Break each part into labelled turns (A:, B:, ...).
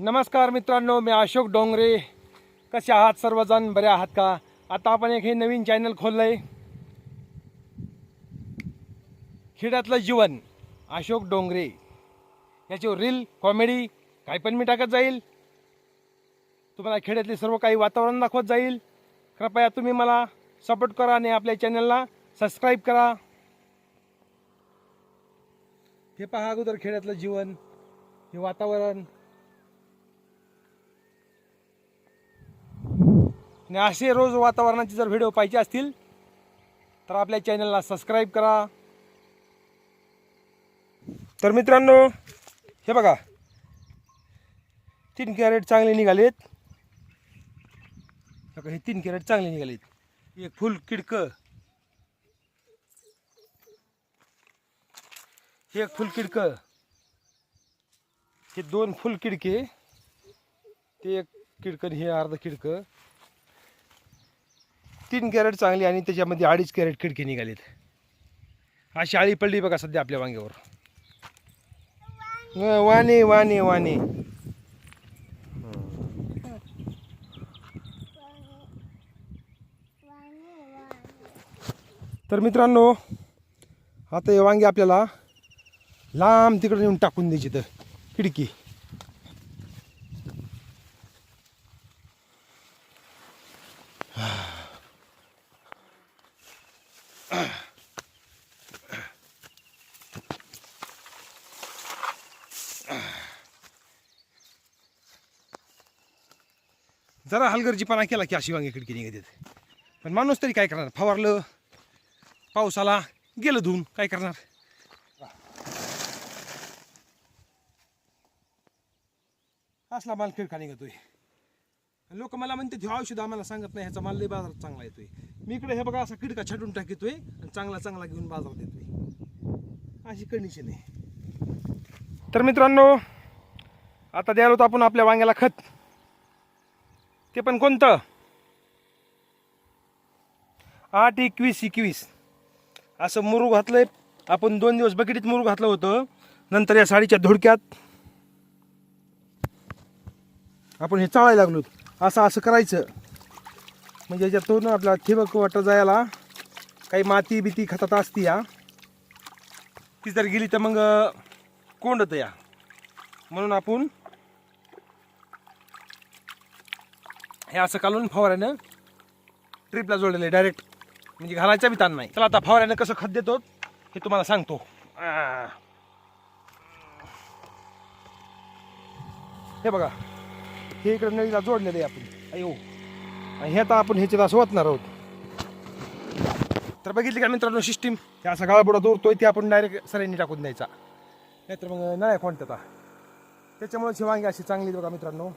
A: नमस्कार मित्रांनो मी अशोक डोंगरे. कसे आहात सर्वजण? बरे आहात का? आता आपण एक हे नवीन चॅनल खोललं आहे खेड्यातलं जीवन अशोक डोंगरे. याच्यावर रील कॉमेडी काही पण मी टाकत जाईल. तुम्हाला खेड्यातले सर्व काही वातावरण दाखवत जाईल. कृपया तुम्ही मला सपोर्ट करा आणि आपल्या चॅनलला सबस्क्राईब करा. हे पहा अगोदर खेड्यातलं जीवन हे वातावरण. आणि असे रोज वातावरणाचे जर व्हिडिओ पाहिजे असतील तर आपल्या चॅनलला सबस्क्राईब करा. तर मित्रांनो हे बघा. तीन कॅरेट चांगले निघालेत. बघा हे तीन कॅरेट चांगले निघालेत. एक फुल किडकं. एक फुल किडकं. हे दोन फुल किडके. ते एक किडकं हे अर्ध किडकं. तीन कॅरेट चांगली आणि त्याच्यामध्ये अडीच कॅरेट खिडकी निघालीत. अशी आळी पडली बघा सध्या आपल्या वांग्यावर. वाने वाने वाने तर मित्रांनो आता हे वांगे आपल्याला लांब तिकडे नेऊन टाकून द्यायची तर खिडकी. जरा हलगर्जीपणा केला की अशी वांगे खिडकी निघत पण माणूस तरी काय करणार? फवारलं पाऊस आला गेलं धुवून काय करणार? असला माल खिडका निघतोय लोक मला म्हणते हे औषध आम्हाला सांगत नाही ह्याचा माल लय बाजारात चांगला येतोय. मी इकडे हे बघा असा किडका छाटून टाकतोय आणि चांगला चांगला घेऊन बाजारात येतोय. अशी कंडिशन आहे. तर मित्रांनो आता द्यायला तर आपण आपल्या वांग्याला खत. ते पण कोणतं? आठ एकवीस एकवीस. असं मुरू घातलंय. आपण दोन दिवस बकेटीत मुरू घातलं होतं. नंतर या साडीच्या धुडक्यात आपण हे चाळायला लागलो. असं असं करायचं. म्हणजे याच्यातून आपला ठिबक वाटत जायला काही माती बिती खतात असती या ती जर गेली तर मग कोंडत या. म्हणून आपण हे असं कालवून फवाऱ्यानं ट्रिपला जोडलेलं आहे डायरेक्ट म्हणजे घालायचा बी ताण नाही. चला आता फवाऱ्यानं कसं खत देतो हे तुम्हाला सांगतो. हे बघा हे इकडे नळीला जोडलेलं आहे आपण. अयो. आणि हे आता आपण ह्याच्यात असं वाचणार आहोत. तर बघितली का मित्रांनो सिस्टीम हे असा गाळाबुडा दोरतोय ते आपण डायरेक्ट सरांनी टाकून द्यायचा. नाहीतर मग नळ्या कोणत्या आता त्याच्यामुळे वांगी अशी चांगली बघा मित्रांनो.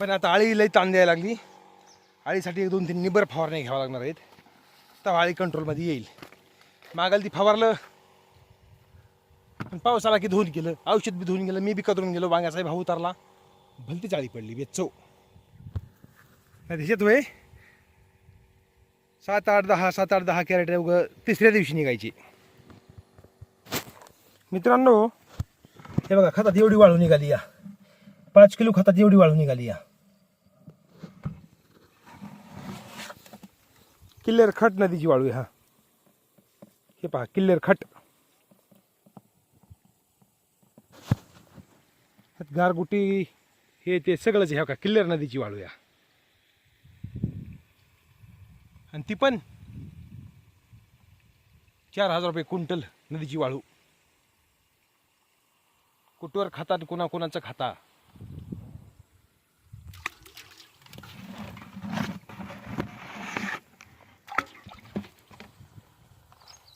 A: पण आता आळी लई ताण द्यायला लागली. आळीसाठी एक दोन तीन निबर फवारणी घ्यावं लागणार आहेत. तर आळी कंट्रोलमध्ये येईल. मागायला ती फवारलं. पण पाऊस आला की धुवून गेलं औषध बी धुवून गेलं मी बी कदरून गेलो. वांग्याचा भाऊ उतरला. भलतीच आळी पडली बे. चव. नाही त्याच्यात वय सात आठ दहा सात आठ दहा कॅरेट उग तिसऱ्या दिवशी निघायची. मित्रांनो हे बघा खतात एवढी वाळू निघाली या. पाच किलो खतात एवढी वाळू निघाली या. किल्लेर खट नदीची वाळू आहे हा. हे पहा किल्लेर खट. गारगुटी हे ते सगळंच ह्या हो का? किल्लेर नदीची वाळू या आणि ती पण चार हजार रुपये क्विंटल नदीची वाळू. कुठवर खातात कोणा कोणाचं खाता?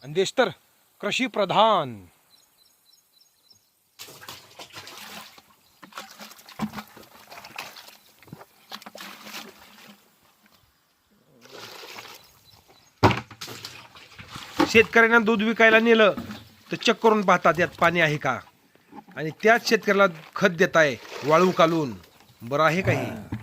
A: आणि देश तर कृषी प्रधान। शेतकऱ्यांना दूध विकायला नेलं तर चेक करून पाहतात यात पाणी आहे का? आणि त्याच शेतकऱ्याला खत देत आहे वाळू कालून. बरं आहे काही